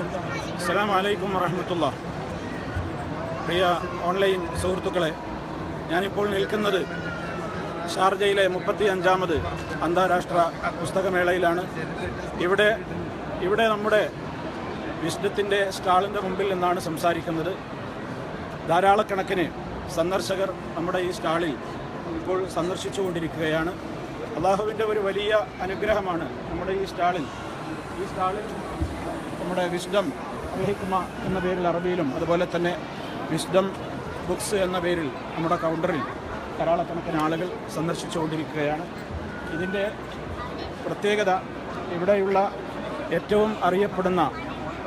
അസ്സാം വലൈക്കും വറഹമത്തുള്ള. പ്രിയ ഓൺലൈൻ സുഹൃത്തുക്കളെ ഞാനിപ്പോൾ നിൽക്കുന്നത് ഷാർജയിലെ മുപ്പത്തി അഞ്ചാമത് അന്താരാഷ്ട്ര പുസ്തകമേളയിലാണ്. ഇവിടെ ഇവിടെ നമ്മുടെ വിഷ്ണുത്തിന്റെ സ്റ്റാളിന്റെ മുമ്പിൽ നിന്നാണ് സംസാരിക്കുന്നത്. ധാരാളക്കണക്കിന് സന്ദർശകർ നമ്മുടെ ഈ സ്റ്റാളിൽ ഇപ്പോൾ സന്ദർശിച്ചുകൊണ്ടിരിക്കുകയാണ്. അള്ളാഹുവിന്റെ ഒരു വലിയ അനുഗ്രഹമാണ് നമ്മുടെ ഈ സ്റ്റാളിൽ. ഈ സ്റ്റാളിൽ നമ്മുടെ വിസ്ഡം അൽഹിക്മ എന്ന പേരിൽ അറബിയിലും അതുപോലെ തന്നെ വിസ്ഡം ബുക്സ് എന്ന പേരിൽ നമ്മുടെ കൗണ്ടറിൽ ധാരാളക്കണക്കിന് ആളുകൾ സന്ദർശിച്ചുകൊണ്ടിരിക്കുകയാണ്. ഇതിന്റെ പ്രത്യേകത ഇവിടെയുള്ള ഏറ്റവും അറിയപ്പെടുന്ന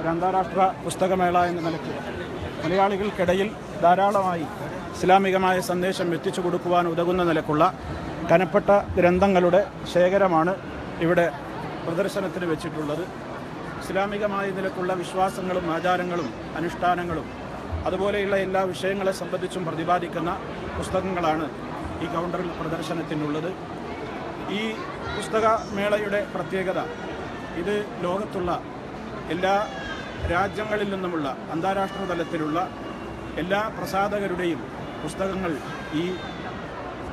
ഒരു അന്താരാഷ്ട്ര പുസ്തകമേള എന്ന നിലയ്ക്ക് മലയാളികൾക്കിടയിൽ ധാരാളമായി ഇസ്ലാമികമായ സന്ദേശം എത്തിച്ചു കൊടുക്കുവാൻ ഉതകുന്ന നിലക്കുള്ള കനപ്പെട്ട ഗ്രന്ഥങ്ങളുടെ ശേഖരമാണ് ഇവിടെ പ്രദർശനത്തിന് വെച്ചിട്ടുള്ളത്. ഇസ്ലാമികമായ നിലക്കുള്ള വിശ്വാസങ്ങളും ആചാരങ്ങളും അനുഷ്ഠാനങ്ങളും അതുപോലെയുള്ള എല്ലാ വിഷയങ്ങളെ സംബന്ധിച്ചും പ്രതിപാദിക്കുന്ന പുസ്തകങ്ങളാണ് ഈ കൗണ്ടറിൽ പ്രദർശനത്തിനുള്ളത്. ഈ പുസ്തകമേളയുടെ പ്രത്യേകത ഇത് ലോകത്തുള്ള എല്ലാ രാജ്യങ്ങളിൽ നിന്നുമുള്ള അന്താരാഷ്ട്ര തലത്തിലുള്ള എല്ലാ പ്രസാധകരുടെയും പുസ്തകങ്ങൾ ഈ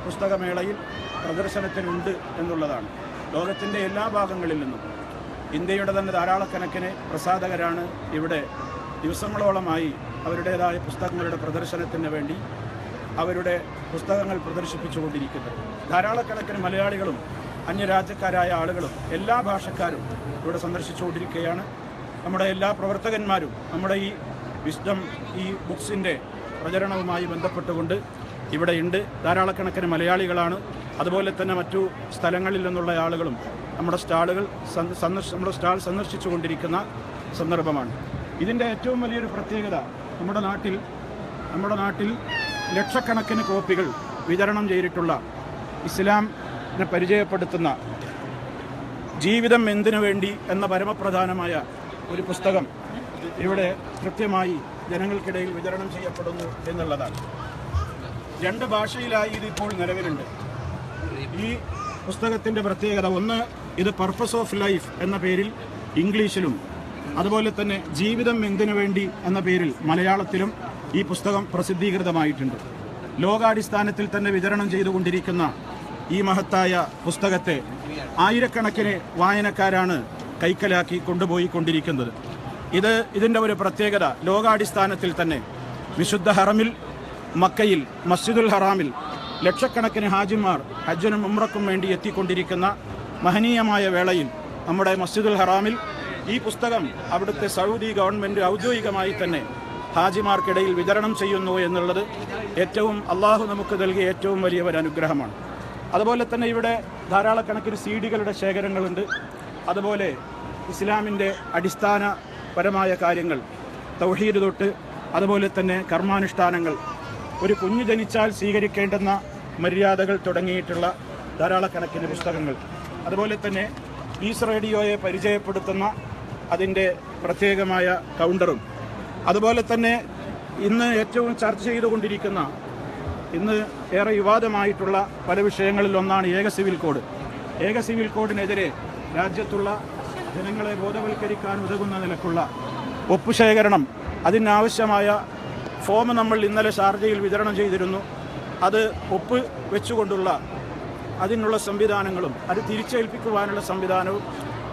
പുസ്തകമേളയിൽ പ്രദർശനത്തിനുണ്ട് എന്നുള്ളതാണ്. ലോകത്തിന്റെ എല്ലാ ഭാഗങ്ങളിൽ നിന്നും ഇന്ത്യയുടെ തന്നെ ധാരാളക്കണക്കിന് പ്രസാധകരാണ് ഇവിടെ ദിവസങ്ങളോളമായി അവരുടേതായ പുസ്തകങ്ങളുടെ പ്രദർശനത്തിന് വേണ്ടി അവരുടെ പുസ്തകങ്ങൾ പ്രദർശിപ്പിച്ചുകൊണ്ടിരിക്കുന്നത്. ധാരാളക്കണക്കിന് മലയാളികളും അന്യരാജ്യക്കാരായ ആളുകളും എല്ലാ ഭാഷക്കാരും ഇവിടെ സന്ദർശിച്ചുകൊണ്ടിരിക്കുകയാണ്. നമ്മുടെ എല്ലാ പ്രവർത്തകന്മാരും നമ്മുടെ ഈ വിസ്ഡം ഈ ബുക്സിന്റെ പ്രചരണവുമായി ബന്ധപ്പെട്ടുകൊണ്ട് ഇവിടെയുണ്ട് ധാരാളക്കണക്കിന് മലയാളികളാണ്. അതുപോലെ തന്നെ മറ്റു സ്ഥലങ്ങളിൽ നിന്നുള്ള ആളുകളും നമ്മുടെ സ്റ്റാളുകൾ നമ്മുടെ സ്റ്റാൾ സന്ദർശിച്ചു കൊണ്ടിരിക്കുന്ന സന്ദർഭമാണ്. ഇതിന്റെ ഏറ്റവും വലിയൊരു പ്രത്യേകത നമ്മുടെ നാട്ടിൽ നമ്മുടെ നാട്ടിൽ ലക്ഷക്കണക്കിന് കോപ്പികൾ വിതരണം ചെയ്തിട്ടുള്ള ഇസ്ലാമിനെ പരിചയപ്പെടുത്തുന്ന ജീവിതം എന്തിനു വേണ്ടി എന്ന പരമപ്രധാനമായ ഒരു പുസ്തകം ഇവിടെ കൃത്യമായി ജനങ്ങൾക്കിടയിൽ വിതരണം ചെയ്യപ്പെടുന്നു എന്നുള്ളതാണ്. രണ്ട് ഭാഷയിലായി ഇതിപ്പോൾ നിലവിലുണ്ട്. ഈ പുസ്തകത്തിന്റെ പ്രത്യേകത ഒന്ന് ഇത് പർപ്പസ് ഓഫ് ലൈഫ് എന്ന പേരിൽ ഇംഗ്ലീഷിലും അതുപോലെ തന്നെ ജീവിതം എന്തിനു വേണ്ടി എന്ന പേരിൽ മലയാളത്തിലും ഈ പുസ്തകം പ്രസിദ്ധീകൃതമായിട്ടുണ്ട്. ലോകാടിസ്ഥാനത്തിൽ തന്നെ വിതരണം ചെയ്തുകൊണ്ടിരിക്കുന്ന ഈ മഹത്തായ പുസ്തകത്തെ ആയിരക്കണക്കിന് വായനക്കാരാണ് കൈക്കലാക്കി കൊണ്ടുപോയി കൊണ്ടിരിക്കുന്നത് ഇത് ഇതിന്റെ ഒരു പ്രത്യേകത ലോകാടിസ്ഥാനത്തിൽ തന്നെ വിശുദ്ധ ഹറമിൽ മക്കയിൽ മസ്ജിദുൽ ഹറാമിൽ ലക്ഷക്കണക്കിന് ഹാജിമാർ ഹജ്ജനും ഉമ്രക്കും വേണ്ടി എത്തിക്കൊണ്ടിരിക്കുന്ന മഹനീയമായ വേളയിൽ നമ്മുടെ മസ്ജിദുൽ ഹറാമിൽ ഈ പുസ്തകം അവിടുത്തെ സൗദി ഗവൺമെന്റ് ഔദ്യോഗികമായി തന്നെ ഹാജിമാർക്കിടയിൽ വിതരണം ചെയ്യുന്നു എന്നുള്ളത് ഏറ്റവും അള്ളാഹു നമുക്ക് നൽകിയ ഏറ്റവും വലിയ ഒരു അനുഗ്രഹമാണ്. അതുപോലെ തന്നെ ഇവിടെ ധാരാളക്കണക്കിന് സി ഡികളുടെ ശേഖരങ്ങളുണ്ട്. അതുപോലെ ഇസ്ലാമിന്റെ അടിസ്ഥാനപരമായ കാര്യങ്ങൾ തൗഹീദ് തൊട്ട് അതുപോലെ തന്നെ കർമാനുഷ്ഠാനങ്ങൾ ഒരു കുഞ്ഞു ജനിച്ചാൽ സ്വീകരിക്കേണ്ടുന്ന മര്യാദകൾ തുടങ്ങിയിട്ടുള്ള ധാരാളക്കണക്കിന് പുസ്തകങ്ങൾ. അതുപോലെ തന്നെ പീസ് റേഡിയോയെ പരിചയപ്പെടുത്തുന്ന അതിന്റെ പ്രത്യേകമായ കൗണ്ടറും. അതുപോലെ തന്നെ ഇന്ന് ഏറ്റവും ചർച്ച ചെയ്തുകൊണ്ടിരിക്കുന്ന ഇന്ന് ഏറെ വിവാദമായിട്ടുള്ള പല വിഷയങ്ങളിൽ ഒന്നാണ് ഏക സിവിൽ കോഡ്. ഏക സിവിൽ കോഡിനെതിരെ രാജ്യത്തുള്ള ജനങ്ങളെ ബോധവൽക്കരിക്കാൻ ഉതകുന്ന നിലക്കുള്ള ഒപ്പുശേഖരണം അതിനാവശ്യമായ ഫോം നമ്മൾ ഇന്നലെ ഷാർജയിൽ വിതരണം ചെയ്തിരുന്നു. അത് ഒപ്പ് വെച്ചുകൊണ്ടുള്ള അതിനുള്ള സംവിധാനങ്ങളും അത് തിരിച്ചേൽപ്പിക്കുവാനുള്ള സംവിധാനവും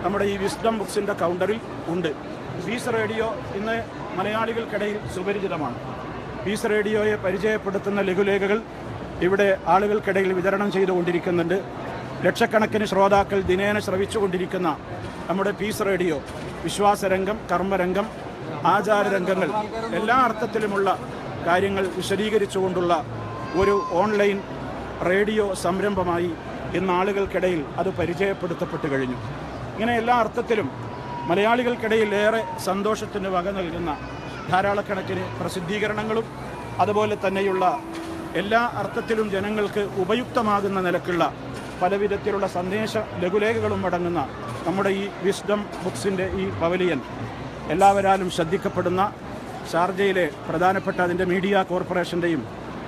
നമ്മുടെ ഈ വിസ്ഡം ബുക്സിന്റെ കൗണ്ടറിൽ ഉണ്ട്. പീസ് റേഡിയോ ഇന്ന് മലയാളികൾക്കിടയിൽ സുപരിചിതമാണ്. പീസ് റേഡിയോയെ പരിചയപ്പെടുത്തുന്ന ലഘുലേഖകൾ ഇവിടെ ആളുകൾക്കിടയിൽ വിതരണം ചെയ്തുകൊണ്ടിരിക്കുന്നുണ്ട്. ലക്ഷക്കണക്കിന് ശ്രോതാക്കൾ ദിനേന ശ്രവിച്ചുകൊണ്ടിരിക്കുന്ന നമ്മുടെ പീസ് റേഡിയോ വിശ്വാസരംഗം കർമ്മരംഗം ആചാരരംഗങ്ങൾ എല്ലാ അർത്ഥത്തിലുമുള്ള കാര്യങ്ങൾ വിശദീകരിച്ചുകൊണ്ടുള്ള ഒരു ഓൺലൈൻ റേഡിയോ സംരംഭമായി ഇന്ന് ആളുകൾക്കിടയിൽ അത് പരിചയപ്പെടുത്തപ്പെട്ട് കഴിഞ്ഞു. ഇങ്ങനെ എല്ലാ അർത്ഥത്തിലും മലയാളികൾക്കിടയിൽ ഏറെ സന്തോഷത്തിന് വക നൽകുന്ന ധാരാളക്കണക്കിന് പ്രസിദ്ധീകരണങ്ങളും അതുപോലെ തന്നെയുള്ള എല്ലാ അർത്ഥത്തിലും ജനങ്ങൾക്ക് ഉപയുക്തമാകുന്ന നിലക്കുള്ള പലവിധത്തിലുള്ള സന്ദേശ ലഘുലേഖകളും അടങ്ങുന്ന നമ്മുടെ ഈ വിസ്ഡം ബുക്സിന്റെ ഈ പവലിയൻ എല്ലാവരാലും ശ്രദ്ധിക്കപ്പെടുന്ന ഷാർജയിലെ പ്രധാനപ്പെട്ട അതിന്റെ മീഡിയ കോർപ്പറേഷന്റെയും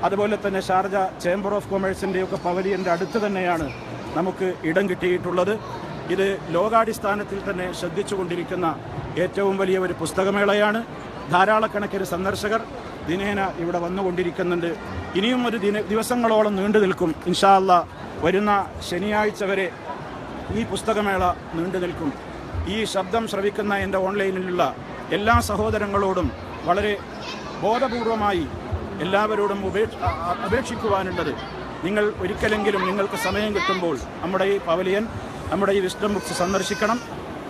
അതുപോലെ തന്നെ ഷാർജ ചേംബർ ഓഫ് കൊമേഴ്സിന്റെയൊക്കെ പവലിയന്റെ അടുത്ത് തന്നെയാണ് നമുക്ക് ഇടം കിട്ടിയിട്ടുള്ളത്. ഇത് ലോകാടിസ്ഥാനത്തിൽ തന്നെ ശ്രദ്ധിച്ചുകൊണ്ടിരിക്കുന്ന ഏറ്റവും വലിയ ഒരു പുസ്തകമേളയാണ്. ധാരാളക്കണക്കിന് സന്ദർശകർ ദിനേന ഇവിടെ വന്നുകൊണ്ടിരിക്കുന്നുണ്ട്. ഇനിയും ഒരു ദിന ദിവസങ്ങളോളം നീണ്ടു നിൽക്കും. ഇൻഷാല്ല വരുന്ന ശനിയാഴ്ച വരെ ഈ പുസ്തകമേള നീണ്ടു നിൽക്കും. ഈ ശബ്ദം ശ്രവിക്കുന്ന എന്റെ ഓൺലൈനിലുള്ള എല്ലാ സഹോദരങ്ങളോടും വളരെ ബോധപൂർവമായി എല്ലാവരോടും ഉപേക്ഷ അപേക്ഷിക്കുവാനുള്ളത്. നിങ്ങൾ ഒരിക്കലെങ്കിലും നിങ്ങൾക്ക് സമയം കിട്ടുമ്പോൾ നമ്മുടെ ഈ പവലിയൻ നമ്മുടെ ഈ വിസ്ഡം ബുക്സ് സന്ദർശിക്കണം.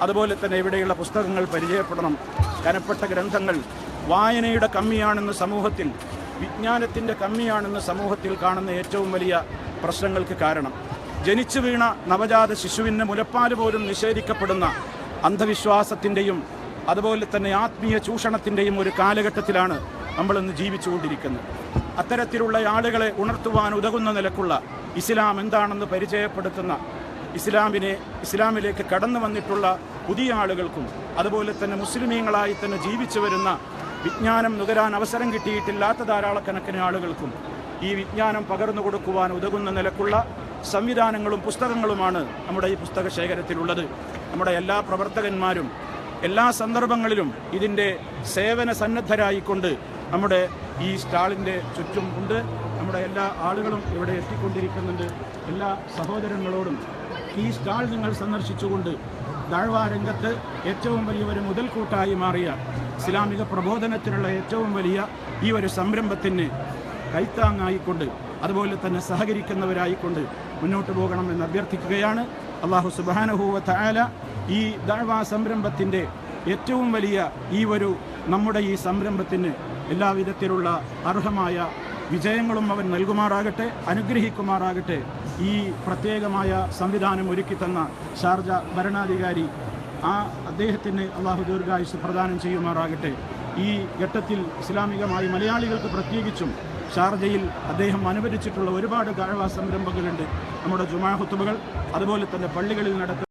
അതുപോലെ തന്നെ ഇവിടെയുള്ള പുസ്തകങ്ങൾ പരിചയപ്പെടണം. കനപ്പെട്ട ഗ്രന്ഥങ്ങൾ വായനയുടെ കമ്മിയാണെന്ന് സമൂഹത്തിൽ വിജ്ഞാനത്തിന്റെ കമ്മിയാണെന്ന് സമൂഹത്തിൽ കാണുന്ന ഏറ്റവും വലിയ പ്രശ്നങ്ങൾക്ക് കാരണം. ജനിച്ചു വീണ നവജാത ശിശുവിന് മുലപ്പാൽ പോലും നിഷേധിക്കപ്പെടുന്ന അന്ധവിശ്വാസത്തിന്റെയും അതുപോലെ തന്നെ ആത്മീയ ചൂഷണത്തിന്റെയും ഒരു കാലഘട്ടത്തിലാണ് നമ്മളിന്ന് ജീവിച്ചുകൊണ്ടിരിക്കുന്നത് അത്തരത്തിലുള്ള ആളുകളെ ഉണർത്തുവാൻ ഉതകുന്ന നിലക്കുള്ള ഇസ്ലാം എന്താണെന്ന് പരിചയപ്പെടുത്തുന്ന ഇസ്ലാമിനെ ഇസ്ലാമിലേക്ക് കടന്നു വന്നിട്ടുള്ള പുതിയ ആളുകൾക്കും അതുപോലെ തന്നെ മുസ്ലിമീങ്ങളായി തന്നെ ജീവിച്ചു വരുന്ന വിജ്ഞാനം നുകരാൻ അവസരം കിട്ടിയിട്ടില്ലാത്ത ധാരാളക്കണക്കിന് ആളുകൾക്കും ഈ വിജ്ഞാനം പകർന്നു കൊടുക്കുവാൻ ഉതകുന്ന നിലക്കുള്ള സംവിധാനങ്ങളും പുസ്തകങ്ങളുമാണ് നമ്മുടെ ഈ പുസ്തക ശേഖരത്തിലുള്ളത്. നമ്മുടെ എല്ലാ പ്രവർത്തകന്മാരും എല്ലാ സന്ദർഭങ്ങളിലും ഇതിന്റെ സേവന സന്നദ്ധരായിക്കൊണ്ട് നമ്മുടെ ഈ സ്റ്റാളിന്റെ ചുറ്റും ഉണ്ട്. നമ്മുടെ എല്ലാ ആളുകളും ഇവിടെ എത്തിക്കൊണ്ടിരിക്കുന്നുണ്ട്. എല്ലാ സഹോദരങ്ങളോടും ഈ സ്റ്റാൾ നിങ്ങൾ സന്ദർശിച്ചുകൊണ്ട് താഴ്വാരംഗത്ത് ഏറ്റവും വലിയ ഒരു മുതൽക്കൂട്ടായി മാറിയ ഇസ്ലാമിക പ്രബോധനത്തിനുള്ള ഏറ്റവും വലിയ ഈ ഒരു സംരംഭത്തിന് കൈത്താങ്ങായിക്കൊണ്ട് അതുപോലെ തന്നെ സഹകരിക്കുന്നവരായിക്കൊണ്ട് മുന്നോട്ട് പോകണമെന്ന് അഭ്യർത്ഥിക്കുകയാണ്. അള്ളാഹു സുബാനഹൂവ ഈ ദാഴ്വാ സംരംഭത്തിന്റെ ഏറ്റവും വലിയ ഈ ഒരു നമ്മുടെ ഈ സംരംഭത്തിന് എല്ലാവിധത്തിലുള്ള അർഹമായ വിജയങ്ങളും അവൻ നൽകുമാറാകട്ടെ അനുഗ്രഹിക്കുമാറാകട്ടെ. ഈ പ്രത്യേകമായ സംവിധാനം ഒരുക്കി തന്ന ഷാർജ ഭരണാധികാരി ആ അദ്ദേഹത്തിന് അള്ളാഹു ദീർഘായുസ് പ്രദാനം ചെയ്യുമാറാകട്ടെ. ഈ ഘട്ടത്തിൽ ഇസ്ലാമികമായി മലയാളികൾക്ക് പ്രത്യേകിച്ചും ഷാർജയിൽ അദ്ദേഹം അനുവദിച്ചിട്ടുള്ള ഒരുപാട് ദാഴ്വാ സംരംഭങ്ങളുണ്ട്. നമ്മുടെ ജുമാ ഹുത്തുബകൾ അതുപോലെ തന്നെ പള്ളികളിൽ നടക്കുന്ന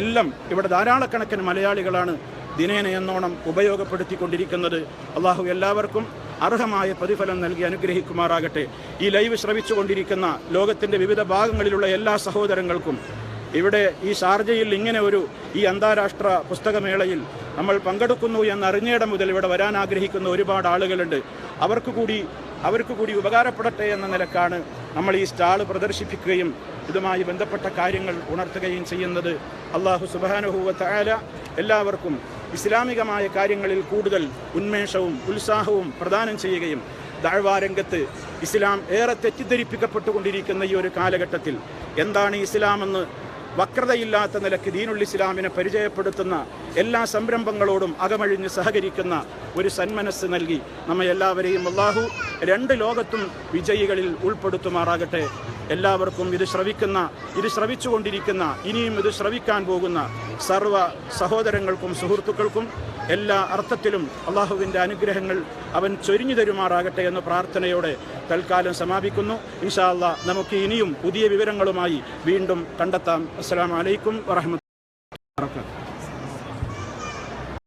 എല്ലാം ഇവിടെ ധാരാളക്കണക്കിന് മലയാളികളാണ് ദിനേന എന്നോണം ഉപയോഗപ്പെടുത്തിക്കൊണ്ടിരിക്കുന്നത് അള്ളാഹു എല്ലാവർക്കും അർഹമായ പ്രതിഫലം നൽകി അനുഗ്രഹിക്കുമാറാകട്ടെ. ഈ ലൈവ് ശ്രവിച്ചുകൊണ്ടിരിക്കുന്ന ലോകത്തിന്റെ വിവിധ ഭാഗങ്ങളിലുള്ള എല്ലാ സഹോദരങ്ങൾക്കും ഇവിടെ ഈ ഷാർജയിൽ ഇങ്ങനെ ഒരു ഈ അന്താരാഷ്ട്ര പുസ്തകമേളയിൽ നമ്മൾ പങ്കെടുക്കുന്നു എന്നറിഞ്ഞിടം മുതൽ ഇവിടെ വരാൻ ആഗ്രഹിക്കുന്ന ഒരുപാട് ആളുകളുണ്ട്. അവർക്ക് കൂടി അവർക്ക് കൂടി ഉപകാരപ്പെടട്ടെ എന്ന നിലക്കാണ് നമ്മൾ ഈ സ്റ്റാൾ പ്രദർശിപ്പിക്കുകയും ഇതുമായി ബന്ധപ്പെട്ട കാര്യങ്ങൾ ഉണർത്തുകയും ചെയ്യുന്നത്. അള്ളാഹു സുബാനുഹൂവ തായാല എല്ലാവർക്കും ഇസ്ലാമികമായ കാര്യങ്ങളിൽ കൂടുതൽ ഉന്മേഷവും ഉത്സാഹവും പ്രദാനം ചെയ്യുകയും ദാഴ്വാരംഗത്ത് ഇസ്ലാം ഏറെ തെറ്റിദ്ധരിപ്പിക്കപ്പെട്ടുകൊണ്ടിരിക്കുന്ന ഈ ഒരു കാലഘട്ടത്തിൽ എന്താണ് ഇസ്ലാമെന്ന് വക്രതയില്ലാത്ത നിലയ്ക്ക് ദീനുൽ ഇസ്ലാമിനെ പരിചയപ്പെടുത്തുന്ന എല്ലാ സംരംഭങ്ങളോടും അകമഴിഞ്ഞ് സഹകരിക്കുന്ന ഒരു സന്മനസ് നൽകി നമ്മെ എല്ലാവരെയും അള്ളാഹു രണ്ട് ലോകത്തും വിജയികളിൽ ഉൾപ്പെടുത്തുമാറാകട്ടെ. എല്ലാവർക്കും ഇത് ശ്രവിക്കുന്ന ഇത് ശ്രവിച്ചുകൊണ്ടിരിക്കുന്ന ഇനിയും ഇത് ശ്രവിക്കാൻ പോകുന്ന സർവ സഹോദരങ്ങൾക്കും സുഹൃത്തുക്കൾക്കും എല്ലാ അർത്ഥത്തിലും അള്ളാഹുവിന്റെ അനുഗ്രഹങ്ങൾ അവൻ ചൊരിഞ്ഞു തരുമാറാകട്ടെ എന്ന പ്രാർത്ഥനയോടെ തൽക്കാലം സമാപിക്കുന്നു. ഇൻഷാ അല്ലാ നമുക്ക് ഇനിയും പുതിയ വിവരങ്ങളുമായി വീണ്ടും കണ്ടെത്താം. അസ്സാം വലൈക്കും വബറകാതുഹു.